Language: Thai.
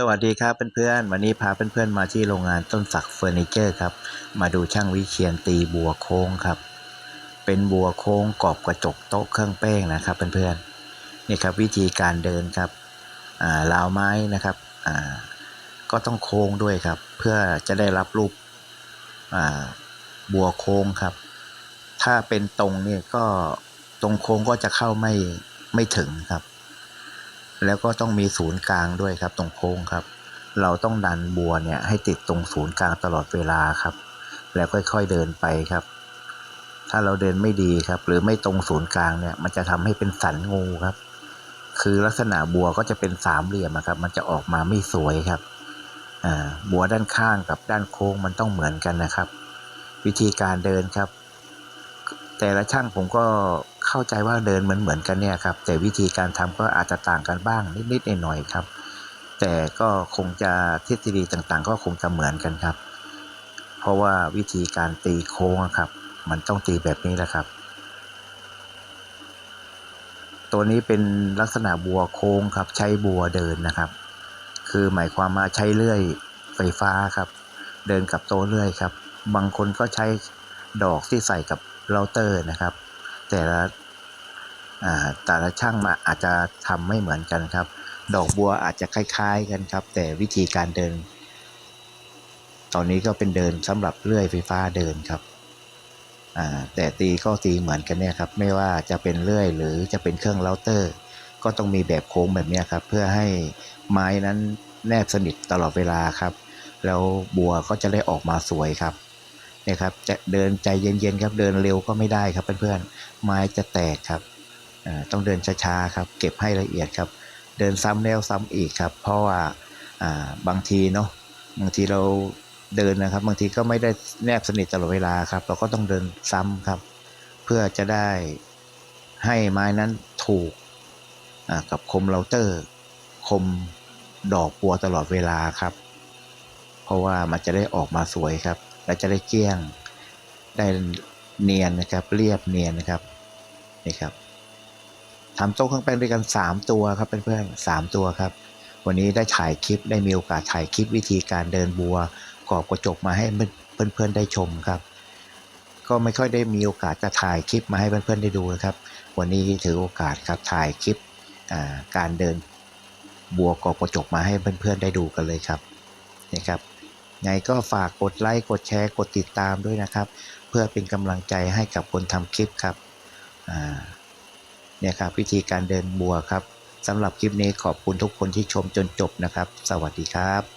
สวัสดีครับเพื่อนๆ วันนี้พาเพื่อนๆมาที่โรงงานต้นสักเฟอร์นิเจอร์ครับ มาดูช่างวิเชียนตีบัวโค้งครับ เป็นบัวโค้งกรอบกระจกโต๊ะเครื่องแป้งนะครับเพื่อนๆ นี่ครับวิธีการเดินครับอ่าราวไม้นะครับก็ต้องโค้งด้วยครับ เพื่อจะได้รับรูปบัวโค้งครับ ถ้าเป็นตรงเนี่ยก็ตรงโค้งก็จะเข้าไม่ไม่ถึงครับ แล้วก็ต้องมีศูนย์กลางด้วยครับตรงโค้งครับ เราต้องดันบัวเนี่ยให้ติดตรงศูนย์กลางตลอดเวลาครับ แล้วค่อยๆเดินไปครับ ถ้าเราเดินไม่ดีครับ หรือไม่ตรงศูนย์กลางเนี่ย มันจะทำให้เป็นสันงูครับ คือลักษณะบัวก็จะเป็นสามเหลี่ยมครับ มันจะออกมาไม่สวยครับอ่าบัวด้านข้างกับด้านโค้งมันต้องเหมือนกันนะครับ วิธีการเดินครับ แต่ละช่างผมก็ เข้าใจว่าเดินเหมือนเหมือนกันเนี่ยครับ แต่วิธีการทำก็อาจจะต่างกันบ้างนิดๆหน่อยๆครับ แต่ก็คงจะทฤษฎีต่างๆ ก็คงจะเหมือนกันครับ เพราะว่าวิธีการตีโค้งครับ มันต้องตีแบบนี้แหละครับ ตัวนี้เป็นลักษณะบัวโค้งครับ ใช้บัวเดินนะครับ คือหมายความว่าใช้เลื่อยไฟฟ้าครับ เดินกับโต๊ะเลื่อยครับ บางคนก็ใช้ดอกที่ใส่กับเราเตอร์นะครับ แต่ละ แต่ละช่างมาอาจจะทำไม่เหมือนกันครับ ดอกบัวอาจจะคล้ายๆกันครับ แต่วิธีการเดิน ตอนนี้ก็เป็นเดินสำหรับเลื่อยไฟฟ้าเดินครับแต่ตีก็ตีเหมือนกันเนี่ยครับ ไม่ว่าจะเป็นเลื่อยหรือจะเป็นเครื่องเราเตอร์ ก็ต้องมีแบบโค้งแบบนี้ครับ เพื่อให้ไม้นั้นแนบสนิทตลอดเวลาครับ แล้วบัวก็จะได้ออกมาสวยครับเนี่ยครับจะเดินใจเย็นๆครับ เดินเร็วก็ไม่ได้ครับเพื่อนๆไม้จะแตกครับ ต้องเดินช้าๆครับ เก็บให้ละเอียดครับ เดินซ้ำแล้วซ้ำอีกครับ เพราะว่าบางทีเนาะบางทีเราเดินนะครับ บางทีก็ไม่ได้แนบสนิทตลอดเวลาครับ เราก็ต้องเดินซ้ำครับ เพื่อจะได้ให้ไม้นั้นถูกกับคมเราเตอร์ คมดอกบัวตลอดเวลาครับ เพราะว่ามันจะได้ออกมาสวยครับ และจะได้เกี้ยงได้เนียนนะครับ เรียบเนียนนะครับนี่ครับ ทำโต๊ะเครื่องแป้งด้วยกัน 3 ตัวครับเพื่อนๆสามตัวครับ วันนี้ได้ถ่ายคลิปได้มีโอกาสถ่ายคลิปวิธีการเดินบัวกรอบกระจกมาให้เพื่อนๆได้ชมครับ ก็ไม่ค่อยได้มีโอกาสจะถ่ายคลิปมาให้เพื่อนๆได้ดูนะครับ วันนี้ถือโอกาสครับถ่ายคลิปการเดินบัวกรอบกระจกมาให้เพื่อนๆได้ดูกันเลยครับนี่ครับไงก็ฝากกดไลค์กดแชร์กดติดตามด้วยนะครับ เพื่อเป็นกำลังใจให้กับคนทำคลิปครับอ่า เนี่ยครับวิธีการเดินบัวครับสำหรับคลิปนี้ขอบคุณทุกคนที่ชมจนจบนะครับ สวัสดีครับ